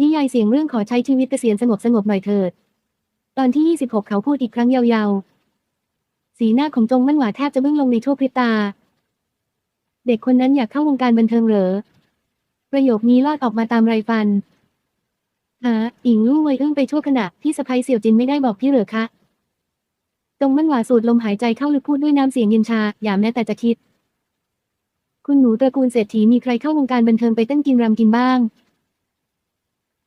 นิยายเสียงเรื่องขอใช้ชีวิตเกษียณสงบสงบหน่อยเถิด ตอนที่ 26 เขาพูดอีกครั้งยาวๆ สีหน้าของจงมั่นหวาแทบจะบึ้งลงในชั่วพริบตา เด็กคนนั้นอยากเข้าวงการบันเทิงเหรอ ประโยคนี้ลอดออกมาตามไรฟันหาอิงลู่เวยอึ้งไปชั่วขณะที่สะพายเสี่ยวจินไม่ได้บอกพี่เหรอคะจงมั่นหวาสูดลมหายใจเข้าลึกพูดด้วยน้ำเสียงเย็นชา อย่าแม้แต่จะคิด คุณหนูตระกูลเศรษฐีมีใครเข้าวงการบันเทิงไปเต้นกินรำกินบ้าง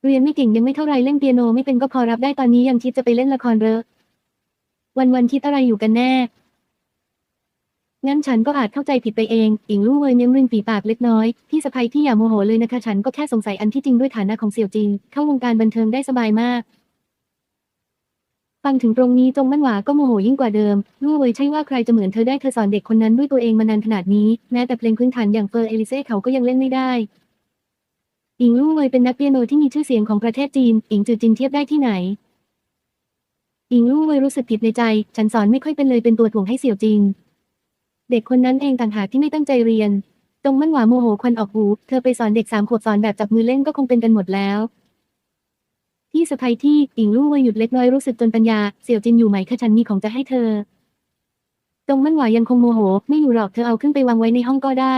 เรียนไม่เก่งยังไม่เท่าไรเล่นเปียโนไม่เป็นก็พอรับได้ตอนนี้ยังคิดจะไปเล่นละครเรอะวันวันๆคิดอะไรอยู่กันแน่ งั้นฉันก็อาจเข้าใจผิดไปเอง อิงลู่เวยเม้มริมฝีปากเล็กน้อย พี่สะใภ้พี่อย่าโมโหเลยนะคะ ฉันก็แค่สงสัยอันที่จริงด้วยฐานะของเสี่ยวจิง เข้าวงการบันเทิงได้สบายมาก ฟังถึงตรงนี้จงมั่นหวาก็โมโหยิ่งกว่าเดิม ลู่เวยใช่ว่าใครจะเหมือนเธอได้เธอสอนเด็กคนนั้นด้วยตัวเองมานานขนาดนี้ แม้แต่เพลงพื้นฐานอย่างเฟอร์เอลิเซ่เขาก็ยังเล่นไม่ได้ อิงลู่เวยเป็นนักเปียโนที่มีชื่อเสียงของประเทศจีน อิงจือจินเทียบได้ที่ไหน อิงลู่เวยรู้สึกผิดในใจ ฉันสอนไม่ค่อยเป็นเลยเป็นตัวถ่วงให้เสี่ยวจริง เด็กคนนั้นเองต่างหากที่ไม่ตั้งใจเรียน ตรงมั่นหวาโมโหควันออกหู เธอไปสอนเด็กสามขวบสอนแบบจับมือเล่นก็คงเป็นกันหมดแล้วที่สะพายที่อิงลู่เวยหยุดเล็กน้อยรู้สึกจนปัญญา เสี่ยวจินอยู่ไหมคะฉันมีของจะให้เธอ ตรงมั่นหวายังคงโมโห ไม่อยู่หรอกเธอเอาขึ้นไปวางไว้ในห้องก็ได้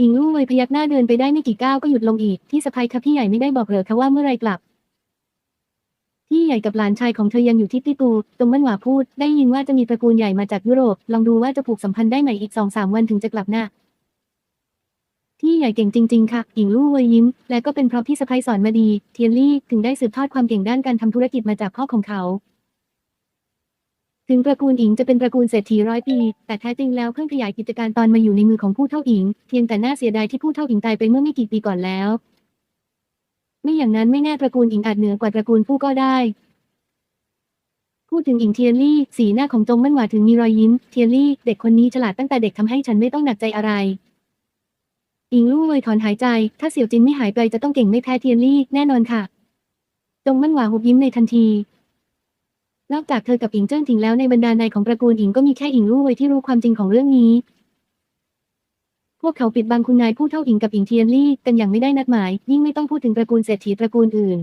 อิงลู่เวยพยักหน้าเดินไปได้ไม่กี่ก้าวก็หยุดลงอีก ที่สะพายคะพี่ใหญ่ไม่ได้บอกเหรอคะว่าเมื่อไรกลับ พี่ใหญ่กับหลานชายของเธอยังอยู่ที่ติตูตรงมั่นหวาพูด ได้ยินว่าจะมีตระกูลใหญ่มาจากยุโรป ลองดูว่าจะผูกสัมพันธ์ได้ไหมอีกสองสามวันถึงจะกลับนะพี่ใหญ่เก่งจริง ๆ ค่ะอิงลู่เวยยิ้ม และก็เป็นเพราะพี่สะพ้ยสอนมาดี เทียนลี่ถึงได้สืบทอดความเก่งด้านการทำธุรกิจมาจากพ่อของเขา ถึงตระกูลอิงจะเป็นตระกูลเศรษฐีร้อยปี แต่แท้จริงแล้วเพิ่งขยายกิจการตอนมาอยู่ในมือของผู้เท่าอิง เพียงแต่น่าเสียดายที่ผู้เท่าอิงตายไปเมื่อไม่กี่ปีก่อนแล้ว ไม่อย่างนั้นไม่แน่ตระกูลอิงอาจเหนือกว่าตระกูลผู้ก็ได้ พูดถึงอิงเทียนลี่ สีหน้าของจงมั่นหวาถึงมีรอยยิ้ม เทียนลี่ เด็กคนนี้ฉลาดตั้งแต่เด็กทำให้ฉันไม่ต้องหนักใจอะไร อิงลู่เวยถอนหายใจ ถ้าเสี่ยวจินไม่หายไปจะต้องเก่งไม่แพ้เทียนลี่แน่นอนค่ะ จงมั่นหวาหุบยิ้มในทันที นอกจากเธอกับอิงเจิ้งถิงแล้วในบรรดานายของตระกูลอิงก็มีแค่อิงลู่เวยที่รู้ความจริงของเรื่องนี้ พวกเขาปิดบังคุณนายผู้เท่าอิงกับอิงเทียนลี่กันอย่างไม่ได้นัดหมาย ยิ่งไม่ต้องพูดถึงตระกูลเศรษฐีตระกูลอื่น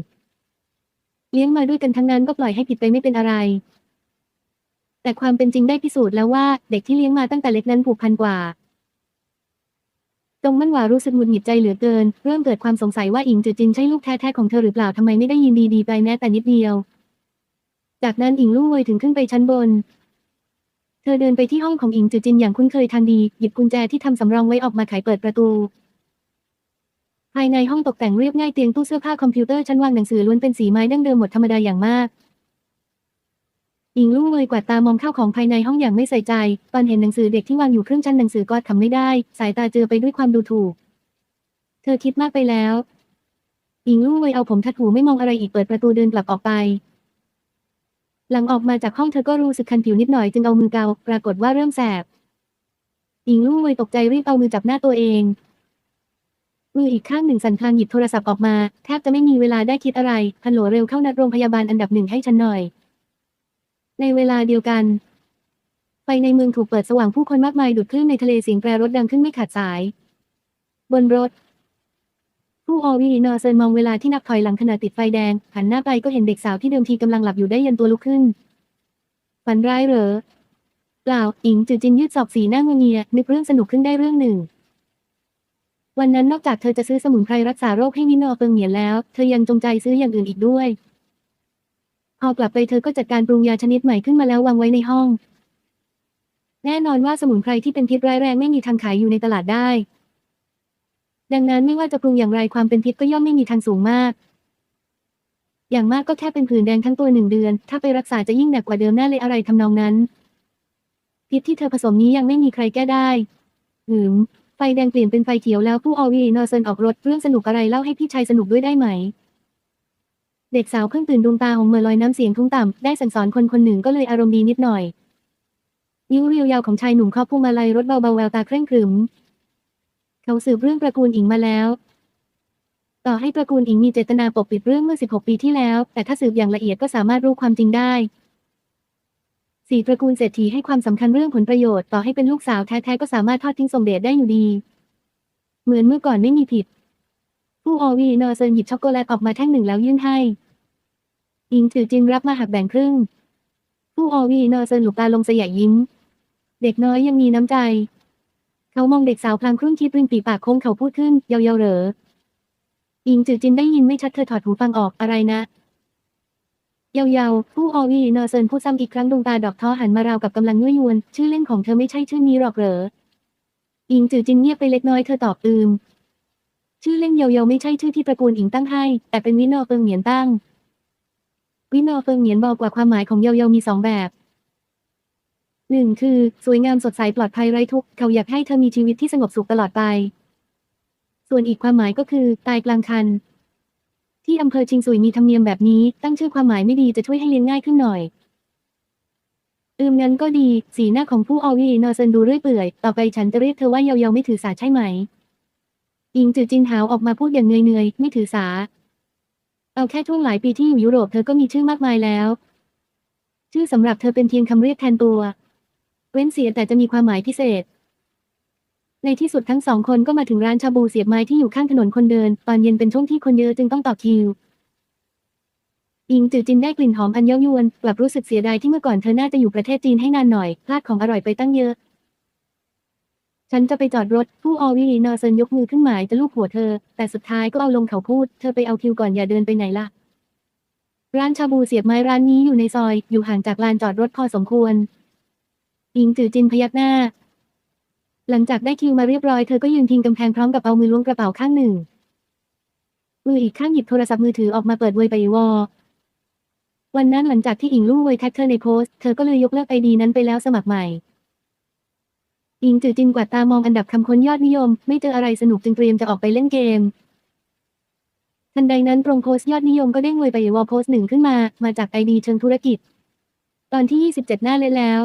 เลี้ยงมาด้วยกันทั้งนั้นก็ปล่อยให้ผิดไปไม่เป็นอะไร แต่ความเป็นจริงได้พิสูจน์แล้วว่าเด็กที่เลี้ยงมาตั้งแต่เล็กนั้นผูกพันกว่าจงมั่นหวารู้สึกหงุดหงิดใจเหลือเกิน เริ่มเกิดความสงสัยว่าอิงจือจินใช่ลูกแท้ๆของเธอหรือเปล่าทำไมไม่ได้ยินดีๆไปแม้แต่นิดเดียว จากนั้นอิงลู่เวยถึงขึ้นไปชั้นบน เธอเดินไปที่ห้องของอิงจือจินอย่างคุ้นเคยทันดี หยิบกุญแจที่ทำสำรองไว้ออกมาไขเปิดประตู ภายในห้องตกแต่งเรียบง่ายเตียงตู้เสื้อผ้าคอมพิวเตอร์ชั้นวางหนังสือล้วนเป็นสีไม้ดั้งเดิมหมดธรรมดาอย่างมากอิงลู่เวยกวาดตามองเข้าของภายในห้องอย่างไม่ใส่ใจ ตอนเห็นหนังสือเด็กที่วางอยู่ครึ่งชั้นหนังสือก็ทำไม่ได้ สายตาเจอไปด้วยความดูถูก เธอคิดมากไปแล้ว อิงลู่เวยเอาผมทัดหูไม่มองอะไรอีกเปิดประตูเดินกลับออกไป หลังออกมาจากห้องเธอก็รู้สึกคันผิวนิดหน่อยจึงเอามือเกา ปรากฏว่าเริ่มแสบอิงลู่เวยตกใจรีบเอามือจับหน้าตัวเองมืออีกข้างหนึ่งสั่นพลางหยิบโทรศัพท์ออกมา แทบจะไม่มีเวลาได้คิดอะไรฮัลโหลเร็วเข้านัดโรงพยาบาลอันดับหนึ่งให้ฉันหน่อย ในเวลาเดียวกัน ไฟในเมืองถูกเปิดสว่างผู้คนมากมายดูดคลื่นในทะเลเสียงแตรรถดังขึ้นไม่ขาดสาย บนรถ ผู้ออวีนอเซินมองเวลาที่นับถอยหลังขณะติดไฟแดง หันหน้าไปก็เห็นเด็กสาวที่เดิมทีกำลังหลับอยู่ได้ยันตัวลุกขึ้น ฝันร้ายเหรอ เปล่า อิงจือจินยืดศอกสีหน้างงเงีย นึกเรื่องสนุกขึ้นได้เรื่องหนึ่ง วันนั้นนอกจากเธอจะซื้อสมุนไพรรักษาโรคให้มินอเฟิงเหมียนแล้ว เธอยังจงใจซื้ออย่างอื่นอีกด้วย พอกลับไปเธอก็จัดการปรุงยาชนิดใหม่ขึ้นมาแล้ววางไว้ในห้อง แน่นอนว่าสมุนไพรที่เป็นพิษร้ายแรงไม่มีทางขายอยู่ในตลาดได้ ดังนั้นไม่ว่าจะปรุงอย่างไรความเป็นพิษก็ย่อมไม่มีทางสูงมาก อย่างมากก็แค่เป็นผื่นแดงทั้งตัวหนึ่งเดือน ถ้าไปรักษาจะยิ่งหนักกว่าเดิมแน่เลยอะไรทำนองนั้น พิษที่เธอผสมนี้ยังไม่มีใครแก้ได้หืมไฟแดงเปลี่ยนเป็นไฟเขียวแล้วผู้ออวีนอร์เซนออกรถเรื่องสนุกอะไรเล่าให้พี่ชายสนุกด้วยได้ไหม เด็กสาวเพิ่งตื่นดวงตาของเมอลอยน้ำเสียงทุ้งต่ำได้สั่งสอนคนคนหนึ่งก็เลยอารมณ์ดีนิดหน่อย นิ้วเรียวยาวของชายหนุ่มเคาะพวงมาลัยรถเบาๆแววตาเคร่งครึม เขาสืบเรื่องตระกูลอิงมาแล้ว ต่อให้ตระกูลอิงมีเจตนาปกปิดเรื่องเมื่อ 16 ปีที่แล้ว แต่ถ้าสืบอย่างละเอียดก็สามารถรู้ความจริงได้สี่ตระกูลเศรษฐีให้ความสำคัญเรื่องผลประโยชน์ต่อให้เป็นลูกสาวแท้ๆก็สามารถทอดทิ้งส่งเดชได้อยู่ดี เหมือนเมื่อก่อนไม่มีผิด ผู้อวีนอเซินหยิบช็อกโกแลตออกมาแท่งหนึ่งแล้วยื่นให้อิงจือจินรับมาหักแบ่งครึ่ง ผู้อวีนอเซินหลุบตาลงสยะยิ้ม เด็กน้อยยังมีน้ำใจ เขามองเด็กสาวพลางครุ่นคิดริมฝีปากโค้งเขาพูดขึ้น เยาๆเหรออิงจือจินได้ยินไม่ชัดเธอถอดหูฟังออกอะไรนะเยาๆผู้อวีนอเซินพูดซ้ำอีกครั้งดวงตาดอกท้อหันมาราวกับกำลังยั่วยวน ชื่อเล่นของเธอไม่ใช่ชื่อนี้หรอกเหรออิงจือจินเงียบไปเล็กน้อยเธอตอบอืมชื่อเล่นเยาๆไม่ใช่ชื่อที่ตระกูลอิงตั้งให้ แต่เป็นวินอเฟิงเหมียนตั้งวินอเฟิงเหมียนบอกว่าความหมายของเยาๆมีสองแบบ หนึ่งคือ สวยงามสดใสปลอดภัยไร้ทุกข์เขาอยากให้เธอมีชีวิตที่สงบสุขตลอดไป ส่วนอีกความหมายก็คือ ตายกลางคัน ที่อำเภอชิงซุยมีธรรมเนียมแบบนี้ ตั้งชื่อความหมายไม่ดีจะช่วยให้เลี้ยงง่ายขึ้นหน่อย อืมงั้นก็ดี สีหน้าของผู้อวีนอเซนดูเรื่อยเปื่อย ต่อไปฉันจะเรียกเธอว่าเยาๆไม่ถือสาใช่ไหม อิงจือจินหาวออกมาพูดอย่างเหนื่อยๆไม่ถือสา เอาแค่ช่วงหลายปีที่อยู่ยุโรปเธอก็มีชื่อมากมายแล้ว ชื่อสำหรับเธอเป็นเพียงคำเรียกแทนตัว เว้นเสียแต่จะมีความหมายพิเศษ ในที่สุดทั้งสองคนก็มาถึงร้านชาบูเสียบไม้ที่อยู่ข้างถนนคนเดิน ตอนเย็นเป็นช่วงที่คนเยอะจึงต้องต่อคิว อิงจือจินได้กลิ่นหอมอันเย้ายวนกลับรู้สึกเสียดายที่เมื่อก่อนเธอน่าจะอยู่ประเทศจีนให้นานหน่อย พลาดของอร่อยไปตั้งเยอะ ฉันจะไปจอดรถ ผู้ออวีนอเซินยกมือขึ้นหมายจะลูบหัวเธอ แต่สุดท้ายก็เอาลงเขาพูด เธอไปเอาคิวก่อนอย่าเดินไปไหนล่ะ ร้านชาบูเสียบไม้ร้านนี้อยู่ในซอย อยู่ห่างจากลานจอดรถพอสมควร อิงจือจินพยักหน้า หลังจากได้คิวมาเรียบร้อยเธอก็ยืนพิงกำแพงพร้อมกับเอามือล้วงกระเป๋าข้างหนึ่ง มืออีกข้างหยิบโทรศัพท์มือถือออกมาเปิดเวยไปวอวันนั้นหลังจากที่อิงลู่เวยแท็กเธอในโพสต์เธอก็เลยยกเลิกไอดีนั้นไปแล้วสมัครใหม่อิงจือจินกวาดตามองอันดับคำค้นยอดนิยม ไม่เจออะไรสนุกจึงเตรียมจะออกไปเล่นเกมทันใดนั้นตรงโพสต์ยอดนิยมก็เด้งเวยไปวอโพสต์หนึ่งขึ้นมา มาจากไอดีเชิงธุรกิจ ตอนที่ 27 หน้าเลยแล้ว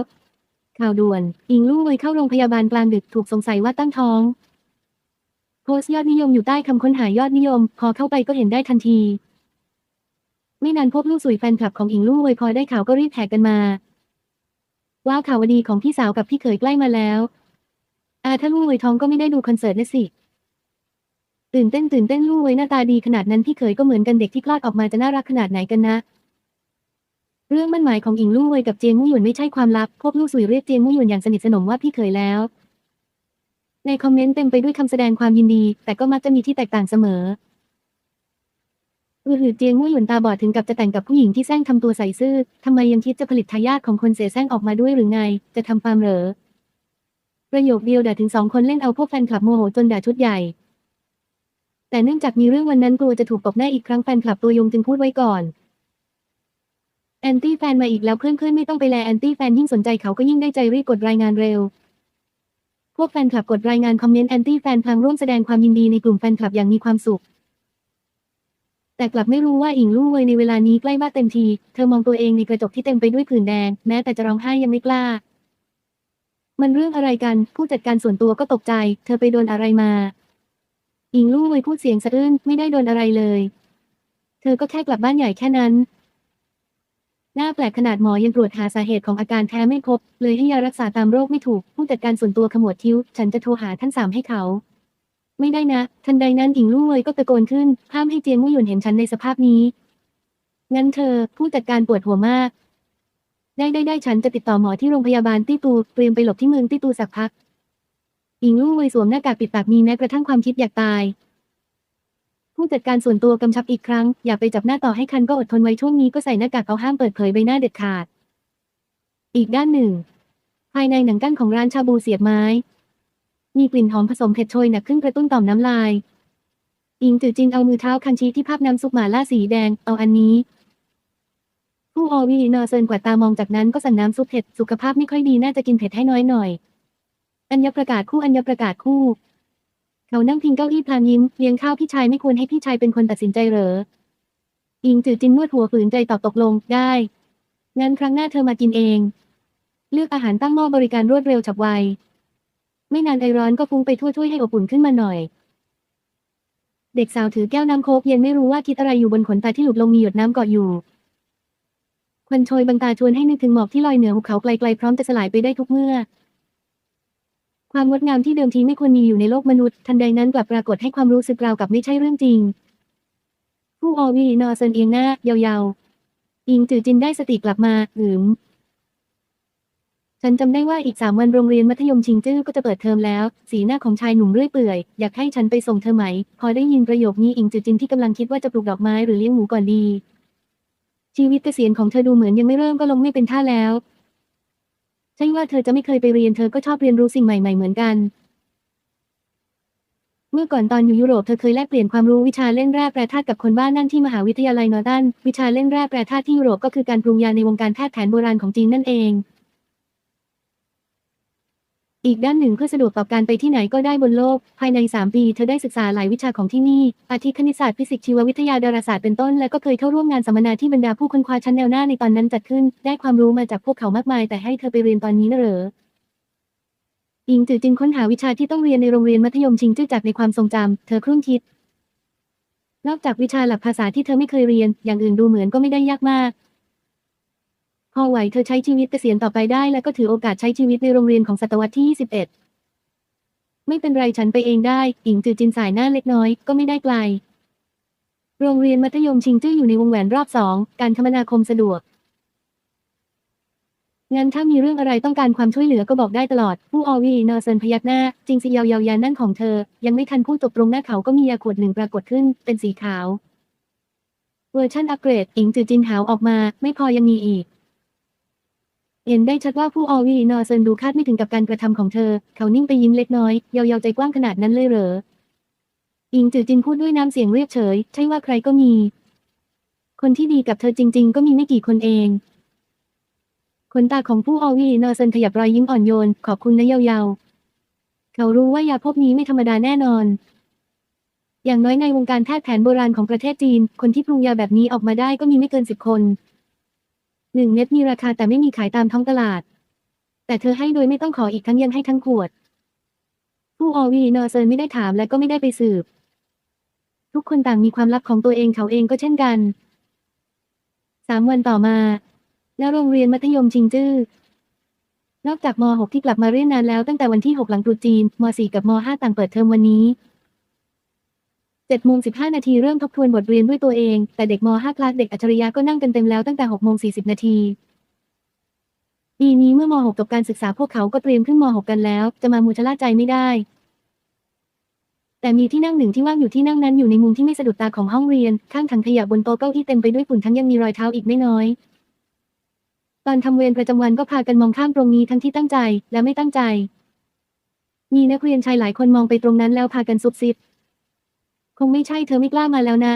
ข่าวด่วน อิงลู่เวยเข้าโรงพยาบาลกลางดึกถูกสงสัยว่าตั้งท้อง โพสต์ยอดนิยมอยู่ใต้คำค้นหายอดนิยม พอเข้าไปก็เห็นได้ทันที ไม่นานพบลูกสุยแฟนคลับของอิงลู่เวยพอได้ข่าวก็รีบแท็กกันมาว้าวข่าวดีของพี่สาวกับพี่เขยใกล้มาแล้วอาถ้าลู่เวยท้องก็ไม่ได้ดูคอนเสิร์ตนะสิตื่นเต้นตื่นเต้นลู่เวยหน้าตาดีขนาดนั้นพี่เขยก็เหมือนกันเด็กที่คลอดออกมาจะน่ารักขนาดไหนกันนะ เรื่องมั่นหมายของอิงลู่เวยกับเจียงมู่หยวนไม่ใช่ความลับพวกลู่สุยเรียกเจียงมู่หยวนอย่างสนิทสนมว่าพี่เขยแล้ว ในคอมเมนต์เต็มไปด้วยคำแสดงความยินดี แต่ก็มักจะมีที่แตกต่างเสมออือหือเจียงมู่หยวนตาบอดถึงกับจะแต่งกับผู้หญิงที่แซงทำตัวใส่ซื่อทำไมยังคิดจะผลิตทายาทของคนเสียแซงออกมาด้วยหรือไง จะทำฟาร์มเหรอประโยคเดียวด่าถึงสองคนเล่นเอาพวกแฟนคลับโมโหจนด่าชุดใหญ่ แต่เนื่องจากมีเรื่องวันนั้นกลัวจะถูกตบหน้าอีกครั้งแฟนคลับตัวยงจึงพูดไว้ก่อน แอนตี้แฟนมาอีกแล้วเพื่อนๆไม่ต้องไปแลแอนตี้แฟนยิ่งสนใจเขาก็ยิ่งได้ใจรีบกดรายงานเร็ว พวกแฟนคลับกดรายงานคอมเมนต์แอนตี้แฟนพลางร่วมแสดงความยินดีในกลุ่มแฟนคลับอย่างมีความสุข แต่กลับไม่รู้ว่าอิงลู่เวยในเวลานี้ใกล้มากเต็มที เธอมองตัวเองในกระจกที่เต็มไปด้วยผื่นแดง แม้แต่จะร้องไห้ยังไม่กล้า มันเรื่องอะไรกัน ผู้จัดการส่วนตัวก็ตกใจ เธอไปโดนอะไรมา อิงลู่เวยพูดเสียงสะอื้นไม่ได้โดนอะไรเลย เธอก็แค่กลับบ้านใหญ่แค่นั้น น้าแปลกขนาดหมอยังตรวจหาสาเหตุของอาการแพ้ไม่พบ เลยให้ยารักษาตามโรคไม่ถูก ผู้จัดการส่วนตัวขมวดคิ้ว ฉันจะโทรหาท่านสามให้เขา ไม่ได้นะ ทันใดนั้นอิงลู่เวยก็ตะโกนขึ้น ห้ามให้เจียงมู่หยวนเห็นฉันในสภาพนี้ งั้นเธอ ผู้จัดการปวดหัวมาก ได้ได้ได้ฉันจะติดต่อหมอที่โรงพยาบาลตี้ตูเตรียมไปหลบที่เมืองตี้ตูสักพักอิงลู่เวยสวมหน้ากากปิดปากมีแม้กระทั่งความคิดอยากตาย ผู้จัดการส่วนตัวกำชับอีกครั้ง อย่าไปจับหน้าต่อให้คันก็อดทนไว้ช่วงนี้ก็ใส่หน้ากากเอาห้ามเปิดเผยใบหน้าเด็ดขาด อีกด้านหนึ่ง ภายในหนังกั้นของร้านชาบูเสียบไม้ มีกลิ่นหอมผสมเผ็ดโชยหนักขึ้นกระตุ้นต่อมน้ำลาย อิงจือจินเอามือเท้าคันชี้ที่ภาพน้ำซุปหม่าล่าสีแดง เอาอันนี้ผู้อวีนอเซินกวาดตามองจากนั้นก็สั่งน้ำซุปเผ็ดสุขภาพไม่ค่อยดีน่าจะกินเผ็ดให้น้อยหน่อย อัญญประกาศคู่อัญญประกาศคู่ เขานั่งพิงเก้าอี้พลางยิ้มเลี้ยงข้าวพี่ชายไม่ควรให้พี่ชายเป็นคนตัดสินใจเหรอ อิงจือจินนวดหัวฝืนใจตอบตกลงได้ งั้นครั้งหน้าเธอมากินเอง เลือกอาหารตั้งหม้อบริการรวดเร็วฉับไว ไม่นานไอร้อนก็ฟุ้งไปทั่วถ้วยให้อบอุ่นขึ้นมาหน่อย เด็กสาวถือแก้วน้ำโคกเย็นไม่รู้ว่าคิดอะไรอยู่บนขนตาที่หลุดลงมีหยดน้ำเกาะอยู่ควันโชยบังตาชวนให้นึกถึงหมอกที่ลอยเหนือหุบเขาไกลๆพร้อมจะสลายไปได้ทุกเมื่อ ความงดงามที่เดิมทีไม่ควรมีอยู่ในโลกมนุษย์ ทันใดนั้นกลับปรากฏให้ความรู้สึกราวกับไม่ใช่เรื่องจริง ผู้อวีนอเซินเอียงหน้ายาวๆ อิงจือจินได้สติกลับมาหืมฉันจำได้ว่าอีกสามวันโรงเรียนมัธยมชิงจื้อก็จะเปิดเทอมแล้ว สีหน้าของชายหนุ่มเรื่อยเปื่อย อยากให้ฉันไปส่งเธอไหม พอได้ยินประโยคนี้อิงจือจินที่กำลังคิดว่าจะปลูกดอกไม้หรือเลี้ยงหมูก่อนดี ชีวิตเกษียณของเธอดูเหมือนยังไม่เริ่มก็ลงไม่เป็นท่าแล้ว ช่ว่าเธอจะไม่เคยไปเรียนเธอก็ชอบเรียนรู้สิ่งใหม่ๆเหมือนกัน เมื่อก่อนตอนอยู่ยุโรปเธอเคยแลกเปลี่ยนความรู้วิชาเล่นแร่แปรธาตุกับคนบ้านนั่นที่มหาวิทยาลัยนอร์ตัน วิชาเล่นแร่แปรธาตุที่ยุโรปก็คือการปรุงยาในวงการแพทย์แผนโบราณของจีนนั่นเอง อีกด้านหนึ่งเพื่อสะดวกต่อการไปที่ไหนก็ได้บนโลก ภายใน 3 ปี เธอได้ศึกษาหลายวิชาของที่นี่ อาทิคณิตศาสตร์ฟิสิกส์ชีววิทยาดาราศาสตร์เป็นต้น และก็เคยเข้าร่วมงานสัมมนาที่บรรดาผู้ค้นคว้าชั้นแนวหน้าในตอนนั้นจัดขึ้น ได้ความรู้มาจากพวกเขามากมาย แต่ให้เธอไปเรียนตอนนี้นะเหรออิงจือจึงค้นหาวิชาที่ต้องเรียนในโรงเรียนมัธยมชิงจื้อจากในความทรงจำเธอครุ่นคิด นอกจากวิชาหลักภาษาที่เธอไม่เคยเรียน อย่างอื่นดูเหมือนก็ไม่ได้ยากมาก พอไหวเธอใช้ชีวิตเกษียณต่อไปได้และก็ถือโอกาสใช้ชีวิตในโรงเรียนของศตวรรษที่ 21 ไม่เป็นไรฉันไปเองได้ อิงจือจินสายหน้าเล็กน้อยก็ไม่ได้ไกล โรงเรียนมัธยมชิงจื้ออยู่ในวงแหวนรอบสอง การคมนาคมสะดวกงั้นถ้ามีเรื่องอะไรต้องการความช่วยเหลือก็บอกได้ตลอด ผู้อวีนอเซนพยักหน้า จริงสิยาวยาวยานั่นของเธอ ยังไม่ทันพูดจบตรงหน้าเขาก็มียาขวดหนึ่งปรากฏขึ้น เป็นสีขาว เวอร์ชันอัปเกรด อิงจือจินหาวออกมา ไม่พอยังมีอีก เห็นได้ชัดว่าผู้ออวีนอเซินดูคาดไม่ถึงกับการกระทำของเธอ เขานิ่งไปยิ้มเล็กน้อย เยาวๆใจกว้างขนาดนั้นเลยเหรอ อิงจือจินพูดด้วยน้ำเสียงเรียบเฉย ใช่ว่าใครก็มี คนที่ดีกับเธอจริง ๆ ก็มีไม่กี่คนเองขนตาของผู้ออวีนอเซนขยับรอยยิ้มอ่อนโยน ขอบคุณนะเยาวๆ เขารู้ว่ายาพวกนี้ไม่ธรรมดาแน่นอน อย่างน้อยในวงการแพทย์แผนโบราณของประเทศจีน คนที่ปรุงยาแบบนี้ออกมาได้ก็มีไม่เกินสิบคน หนึ่งเม็ดมีราคาแต่ไม่มีขายตามท้องตลาด แต่เธอให้โดยไม่ต้องขออีกทั้งยังให้ทั้งขวด ผู้อวีนอเซนไม่ได้ถามและก็ไม่ได้ไปสืบ ทุกคนต่างมีความลับของตัวเองเขาเองก็เช่นกันสามวันต่อมาณโรงเรียนมัธยมชิงจื้อนอกจากม .6 ที่กลับมาเรียนนานแล้วตั้งแต่วันที่ 6 หลังตรุษจีนม .4 กับม .5 ต่างเปิดเทอมวันนี้ 7โมง15 นาทีเริ่มทบทวนบทเรียนด้วยตัวเอง แต่เด็กม .5 คลาสเด็กอัจฉริยะก็นั่งกันเต็มแล้วตั้งแต่6โมง40 นาที ปีนี้เมื่อม .6 จบการศึกษาพวกเขาก็เตรียมขึ้นม .6 กันแล้ว จะมามูชะล่าใจไม่ได้ แต่มีที่นั่งหนึ่งที่ว่างอยู่ที่นั่งนั้นอยู่ในมุมที่ไม่สะดุดตาของห้องเรียน ข้างถังขยะบนโต๊ะเก้าอี้เต็มไปด้วยฝุ่นทั้งยังมีรอยเท้าอีกไม่น้อย ตอนทำเวรประจำวันก็พากันมองข้ามตรงนี้ทั้งที่ตั้งใจและไม่ตั้งใจ มีนักเรียนชายหลายคนมองไปตรงนั้นแล้วพากันซุบซิบ คงไม่ใช่เธอไม่กล้ามาแล้วนะ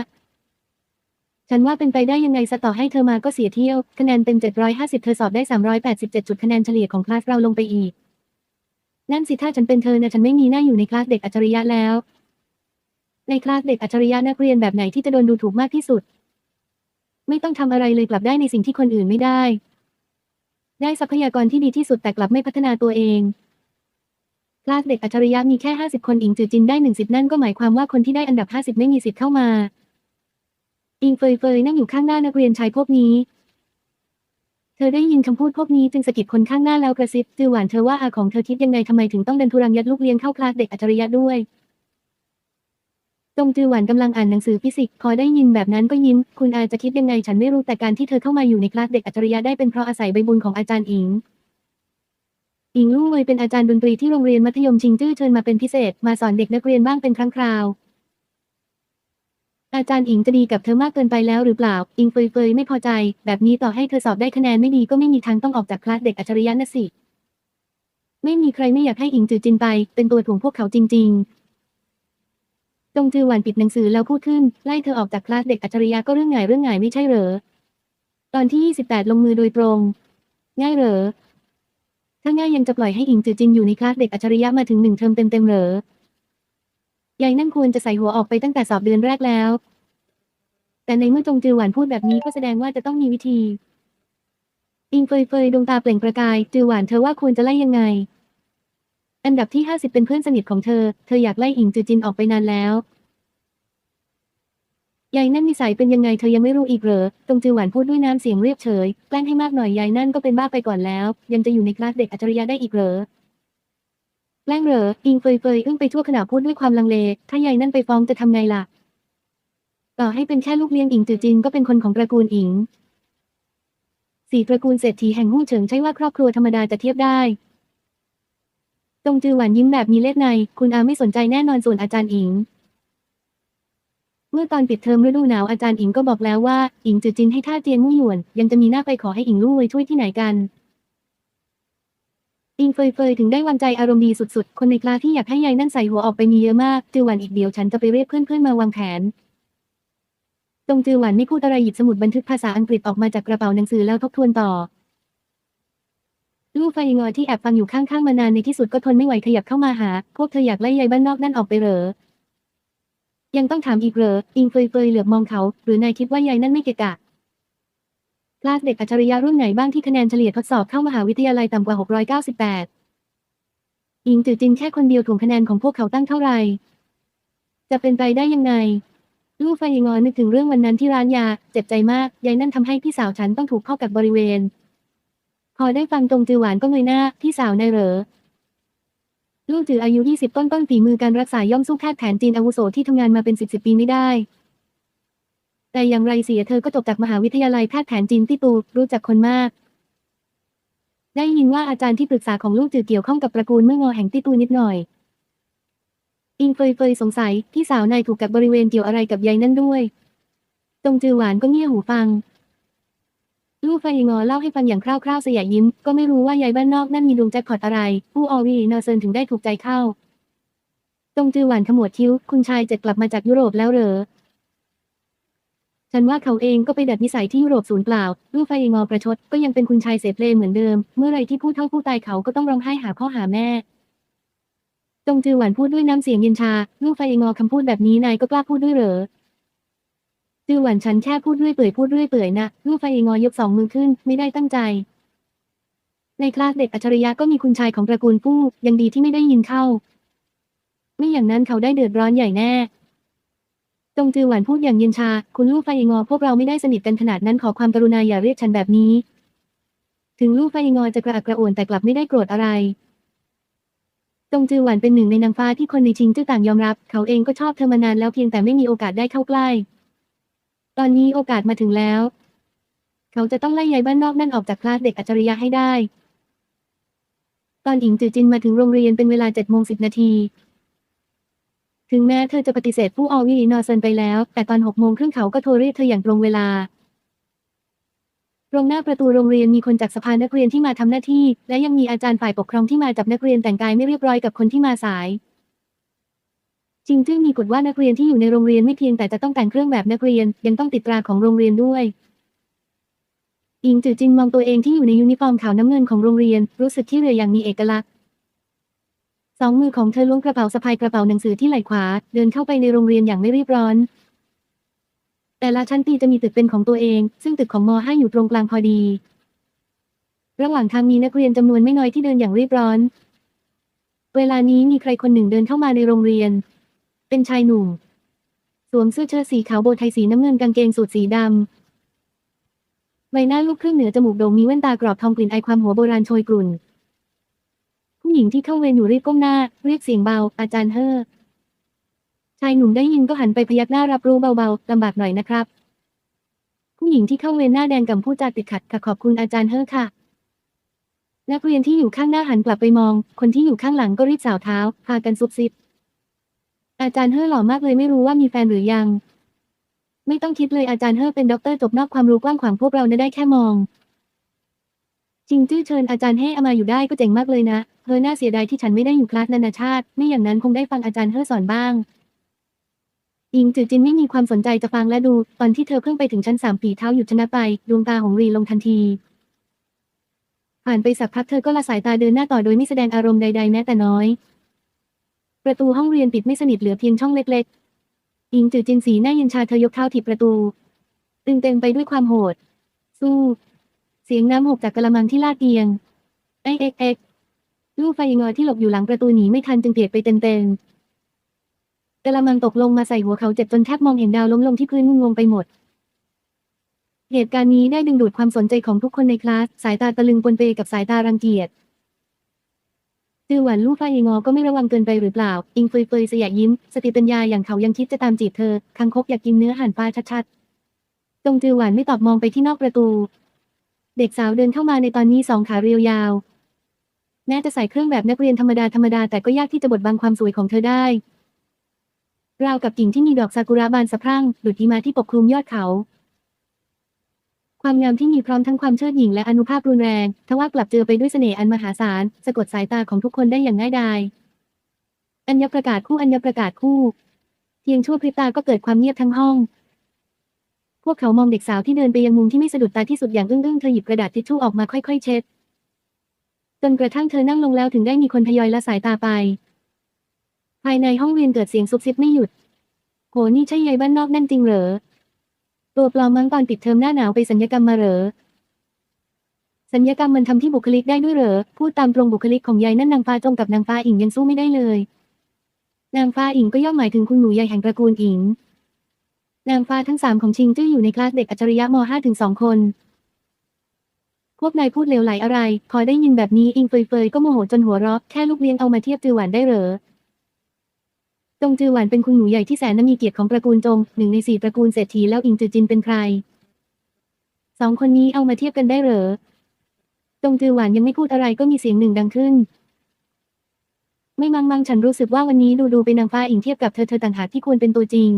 ฉันว่าเป็นไปได้ยังไงสต่อให้เธอมาก็เสียเที่ยว คะแนนเต็ม 750 เธอสอบได้ 387 จุดคะแนนเฉลี่ยของคลาสเราลงไปอีก นั่นสิถ้าฉันเป็นเธอนะฉันไม่มีหน้าอยู่ในคลาสเด็กอัจฉริยะแล้ว ในคลาสเด็กอัจฉริยะนักเรียนแบบไหนที่จะโดนดูถูกมากที่สุด ไม่ต้องทำอะไรเลยกลับได้ในสิ่งที่คนอื่นไม่ได้ ได้ทรัพยากรที่ดีที่สุดแต่กลับไม่พัฒนาตัวเอง ลาสเด็กอัจฉริยะมีแค่ 50 คนอิงจือจินได้หนึ่งสิทธิ์นั่นก็หมายความว่าคนที่ได้อันดับ 50 ไม่มีสิทธิ์เข้ามา อิงเฟยเฟยนั่งอยู่ข้างหน้านักเรียนชายพวกนี้ เธอได้ยินคำพูดพวกนี้จึงสะกิดคนข้างหน้าแล้วกระซิบจือหวานเธอว่าอาของเธอคิดยังไงทำไมถึงต้องดันทุรังยัดลูกเลี้ยงเข้าคลาสเด็กอัจฉริยะด้วยจงจือหวานกำลังอ่านหนังสือฟิสิกส์พอได้ยินแบบนั้นก็ยิ้ม คุณอาจะคิดยังไงฉันไม่รู้แต่การที่เธอเข้ามาอยู่ในคลาสเด็กอัจฉริยะได้เป็นเพราะอาศัยใบบุญของอาจารย์อิง อิงลู่เวยเป็นอาจารย์ดนตรีที่โรงเรียนมัธยมชิงจื้อเชิญมาเป็นพิเศษ มาสอนเด็กนักเรียนบ้างเป็นครั้งคราว อาจารย์อิงจะดีกับเธอมากเกินไปแล้วหรือเปล่า อิงเฟยเฟยไม่พอใจ แบบนี้ต่อให้เธอสอบได้คะแนนไม่ดีก็ไม่มีทางต้องออกจากคลาสเด็กอัจฉริยะนะสิ ไม่มีใครไม่อยากให้อิงจือจินไป เป็นตัวถ่วงพวกเขาจริง ๆ จงจือหวานปิดหนังสือแล้วพูดขึ้น ไล่เธอออกจากคลาสเด็กอัจฉริยะก็เรื่องง่ายเรื่องง่ายไม่ใช่เหรอ ตอนที่ 28 ลงมือโดยตรง ง่ายเหรอ ถ้าง่ายยังจะปล่อยให้อิงจือจินอยู่ในคลาสเด็กอัจฉริยะมาถึงหนึ่งเทอมเต็มๆเหรอยายนั่นควรจะใส่หัวออกไปตั้งแต่สอบเดือนแรกแล้ว แต่ในเมื่อจงจือหวานพูดแบบนี้ก็แสดงว่าจะต้องมีวิธี อิงเฟยเฟยดวงตาเปล่งประกาย จือหวานเธอว่าควรจะไล่ยังไง อันดับที่50เป็นเพื่อนสนิทของเธอ เธออยากไล่อิงจือจินออกไปนานแล้ว ยายนั่นนิสัยเป็นยังไงเธอยังไม่รู้อีกเหรอจงจือหวานพูดด้วยน้ำเสียงเรียบเฉย แกล้งให้มากหน่อยยายนั่นก็เป็นบ้าไปก่อนแล้ว ยังจะอยู่ในคลาสเด็กอัจฉริยะได้อีกเหรอแกล้งเหรอ อิงเฟยเฟยอึ้งไปชั่วขณะพูดด้วยความลังเล ถ้ายายนั่นไปฟ้องจะทำไงล่ะ ต่อให้เป็นแค่ลูกเลี้ยงอิงจือจินก็เป็นคนของตระกูลอิง สี่ตระกูลเศรษฐีแห่งฮู้เฉิงใช่ว่าครอบครัวธรรมดาจะเทียบได้ ตรงจือหวานยิ้มแบบมีเล็ดใน คุณอาไม่สนใจแน่นอนส่วนอาจารย์อิง เมื่อตอนปิดเทอมฤดูหนาวอาจารย์อิงก็บอกแล้วว่าอิงจือจินให้ท่าเจียนมู่หยวน ยังจะมีหน้าไปขอให้อิงลู่ไว้ช่วยที่ไหนกันอิงเฟยเฟยถึงได้วางใจอารมณ์ดีสุดๆ คนในคลาสที่อยากให้ยายนั่นใส่หัวออกไปมีเยอะมาก จือหวันอีกเดียวฉันจะไปเรียกเพื่อนๆมาวางแผน ตรงจือหวันไม่พูดอะไรหยิบสมุดบันทึกภาษาอังกฤษออกมาจากกระเป๋าหนังสือแล้วทบทวนต่อ ลู่ไฟงอที่แอบฟังอยู่ข้างๆมานานในที่สุดก็ทนไม่ไหวขยับเข้ามาหา พวกเธออยากไล่ยายบ้านนอกนั่นออกไปเหรอ ยังต้องถามอีกเหรอ อิงเฟยเฟยเหลือบมองเขา หรือนายคิดว่ายายนั่นไม่เกะกะคลาสเด็กอัจฉริยะรุ่นไหนบ้างที่คะแนนเฉลี่ยทดสอบเข้ามหาวิทยาลัยต่ำกว่า 698 อิงจือจินแค่คนเดียวถ่วงคะแนนของพวกเขาตั้งเท่าไหร่ จะเป็นไปได้ยังไง ลู่ไฟยงอนึกถึงเรื่องวันนั้นที่ร้านยา เจ็บใจมาก ยายนั่นทำให้พี่สาวฉันต้องถูกเข้ากับบริเวณ พอได้ฟังตรงจือหวานก็เงยหน้า พี่สาวนายเหรอ ลูกจืออายุ 20 ต้นต้นฝีมือการรักษาย่อมสู้แพทย์แผนจีนอาวุโสที่ทำงานมาเป็นสิบสิบปีไม่ได้ แต่อย่างไรเสียเธอก็จบจากมหาวิทยาลัยแพทย์แผนจีนที่ตูรู้จักคนมาก ได้ยินว่าอาจารย์ที่ปรึกษาของลูกจือเกี่ยวข้องกับตระกูลเมื่องอแห่งที่ตูนิดหน่อย อิงเฟยเฟยสงสัยพี่สาวนายถูกกับบริเวณเกี่ยวอะไรกับยายนั่นด้วย ตรงจือหวานก็เงี่ยหูฟัง ลูกไฟงอเล่าให้ฟังอย่างคร่าวๆสยายยิ้ม ก็ไม่รู้ว่ายายบ้านนอกนั่นมีดวงแจ็คพอตอะไร ผู้ออวีนอเซินถึงได้ถูกใจเข้า ตรงจือหวานขมวดคิ้ว คุณชายเจ็ดกลับมาจากยุโรปแล้วเหรอ ฉันว่าเขาเองก็ไปดัดนิสัยที่ยุโรปศูนย์เปล่า ลูกไฟงอประชด ก็ยังเป็นคุณชายเสเพลเหมือนเดิม เมื่อไรที่พูดเท่าผู้ตายเขาก็ต้องร้องไห้หาพ่อหาแม่ ตรงจือหวานพูดด้วยน้ำเสียงเย็นชา ลูกไฟงอคำพูดแบบนี้นายก็กล้าพูดด้วยเหรอ จือหวานฉันแค่พูดเรื่อยเปื่อยพูดเรื่อยเปื่อยนะลูกไฟงอยกสองมือขึ้น ไม่ได้ตั้งใจ ในคลาสเด็กอัจฉริยะก็มีคุณชายของตระกูลผู้ยังดีที่ไม่ได้ยินเข้า ไม่อย่างนั้นเขาได้เดือดร้อนใหญ่แน่ตรงจือหวานพูดอย่างเย็นชา คุณลูกไฟงอ พวกเราไม่ได้สนิทกันขนาดนั้นขอความกรุณาอย่าเรียกฉันแบบนี้ ถึงลูกไฟงอจะกระอักกระอ่วนแต่กลับไม่ได้โกรธอะไรตรงจือหวานเป็นหนึ่งในนางฟ้าที่คนในชิงจื้อต่างยอมรับ เขาเองก็ชอบเธอมานานแล้วเพียงแต่ไม่มีโอกาสได้เข้าใกล้ ตอนนี้โอกาสมาถึงแล้ว เขาจะต้องไล่ยายบ้านนอกนั่นออกจากคลาสเด็กอัจฉริยะให้ได้ ตอนอิงจือจินมาถึงโรงเรียนเป็นเวลาเจ็ดโมงสิบนาที ถึงแม้เธอจะปฏิเสธผู้ออวีนอเซนไปแล้ว แต่ตอนหกโมงครึ่งเขาก็โทรเรียกเธออย่างตรงเวลาตรงหน้าประตูโรงเรียนมีคนจากสภานักเรียนที่มาทำหน้าที่ และยังมีอาจารย์ฝ่ายปกครองที่มาจับนักเรียนแต่งกายไม่เรียบร้อยกับคนที่มาสาย จริงจึงมีกฎว่านักเรียนที่อยู่ในโรงเรียนไม่เพียงแต่จะต้องแต่งเครื่องแบบนักเรียน ยังต้องติดตราของโรงเรียนด้วย อิงจือจินมองตัวเองที่อยู่ในยูนิฟอร์มขาวน้ำเงินของโรงเรียน รู้สึกที่เรืออย่างมีเอกลักษณ์สองมือของเธอล้วงกระเป๋าสะพายกระเป๋าหนังสือที่ไหล่ขวา เดินเข้าไปในโรงเรียนอย่างไม่รีบร้อน แต่ละชั้นปีจะมีตึกเป็นของตัวเอง ซึ่งตึกของม .5 อยู่ตรงกลางพอดี ระหว่างทางมีนักเรียนจำนวนไม่น้อยที่เดินอย่างรีบร้อน เวลานี้มีใครคนหนึ่งเดินเข้ามาในโรงเรียน เป็นชายหนุ่ม สวมเสื้อเชิ้ตสีขาวโบไทสีน้ำเงินกางเกงสูทสีดำ ใบหน้าลูกครึ่งเหนือจมูกโด่งมีแว่นตากรอบทองกลิ่นไอความหัวโบราณโชยกลุ่น ผู้หญิงที่เข้าเวรอยู่รีบก้มหน้า เรียกเสียงเบา อาจารย์เฮอชายหนุ่มได้ยินก็หันไปพยักหน้ารับรู้เบาๆลำบากหน่อยนะครับ ผู้หญิงที่เข้าเวรหน้าแดงกับผู้จาติดขัดค่ะขอบคุณอาจารย์เฮอค่ะนักเรียนที่อยู่ข้างหน้าหันกลับไปมอง คนที่อยู่ข้างหลังก็รีบสาวเท้า พากันซุบซิบ อาจารย์เฮอหล่อมากเลยไม่รู้ว่ามีแฟนหรือยัง ไม่ต้องคิดเลยอาจารย์เฮอเป็นด็อกเตอร์จบนอกความรู้กว้างขวางพวกเรานะได้แค่มองจริงจื้อเชิญอาจารย์เฮอามาอยู่ได้ก็เจ๋งมากเลยนะเฮอน่าเสียดายที่ฉันไม่ได้อยู่คลาสนานาชาติ ไม่อย่างนั้นคงได้ฟังอาจารย์เฮอสอนบ้าง อิงจือจินไม่มีความสนใจจะฟังและดู ตอนที่เธอเพิ่งไปถึงชั้นสามปีเท้าหยุดชนะไป ดวงตาของรีลงทันที ผ่านไปสักพักเธอก็ละสายตาเดินหน้าต่อโดยไม่แสดงอารมณ์ใดๆแม้แต่น้อย ประตูห้องเรียนปิดไม่สนิทเหลือเพียงช่องเล็กๆอิงจือจินสีหน้าเย็นชาเธอยกเท้าถีบประตู ตึงเต็มไปด้วยความโหด สู้ เสียงน้ำหกจากกระมังที่ลาดเอียงเอ็กเอ็กเอ็กลูกไฟงอที่หลบอยู่หลังประตูหนีไม่ทันจึงเปียกไปเต็มๆกระมังตกลงมาใส่หัวเขาเจ็บจนแทบมองเห็นดาวล้มลงที่พื้นงงไปหมดเหตุการณ์นี้ได้ดึงดูดความสนใจของทุกคนในคลาส สายตาตะลึงปนเปกับสายตารังเกียจ จือหวันลู่ฟ้าเยงอก็ไม่ระวังเกินไปหรือเปล่า อิงเฟยเฟยสยะยิ้ม สติปัญญาอย่างเขายังคิดจะตามจีบเธอ คังคกอยากกินเนื้อหันฟ้าชัดๆตรงจือหวันไม่ตอบมองไปที่นอกประตู เด็กสาวเดินเข้ามาในตอนนี้สองขาเรียวยาว แม้จะใส่เครื่องแบบนักเรียนธรรมดาธรรมดาแต่ก็ยากที่จะบดบังความสวยของเธอได้ ราวกับกิ่งที่มีดอกซากุระบานสะพรั่งดุจหิมะที่ปกคลุมยอดเขา ความงามที่มีพร้อมทั้งความเชิดหยิ่งและอนุภาพรุนแรง ทว่ากลับเจอไปด้วยเสน่ห์อันมหาศาล สะกดสายตาของทุกคนได้อย่างง่ายดาย อัญญประกาศคู่อัญญประกาศคู่ เพียงชั่วพริบตาก็เกิดความเงียบทั้งห้อง พวกเขามองเด็กสาวที่เดินไปยังมุมที่ไม่สะดุดตาที่สุดอย่างอึ้งๆ เธอหยิบกระดาษทิชชู่ออกมาค่อยๆ เช็ด จนกระทั่งเธอนั่งลงแล้วถึงได้มีคนทยอยละสายตาไป ภายในห้องเรียนเกิดเสียงซุบซิบไม่หยุด โหนี่ใช่ยายบ้านนอกนั่นจริงเหรอ ตัวปลอมมั้งตอนปิดเทอมหน้าหนาวไปสัญญกรรมมาเหรอ สัญญกรรมมันทำที่บุคลิกได้ด้วยเหรอ พูดตามตรงบุคลิกของยายนั่นนางฟ้าจงกับนางฟ้าอิงยังสู้ไม่ได้เลย นางฟ้าอิงก็ย่อมหมายถึงคุณหนูใหญ่แห่งตระกูลอิง นางฟ้าทั้งสามของชิงจื้ออยู่ในคลาสเด็กอัจฉริยะม .5 ถึงสองคน พวกนายพูดเลวไหลอะไร พอได้ยินแบบนี้อิงเฟยเฟยก็โมโหจนหัวเราะแค่ลูกเลี้ยงเอามาเทียบจือหวานได้เหรอ จงจือหวานเป็นคุณหนูใหญ่ที่แสนน่ามีเกียรติของตระกูลจงหนึ่งในสี่ตระกูลเศรษฐีแล้วอิงจือจินเป็นใคร สองคนนี้เอามาเทียบกันได้เหรอ จงจือหวานยังไม่พูดอะไรก็มีเสียงหนึ่งดังขึ้น ไม่มังมังฉันรู้สึกว่าวันนี้ดูดูเป็นนางฟ้าอิงเทียบกับเธอเธอต่างหากที่ควรเป็นตัวจริง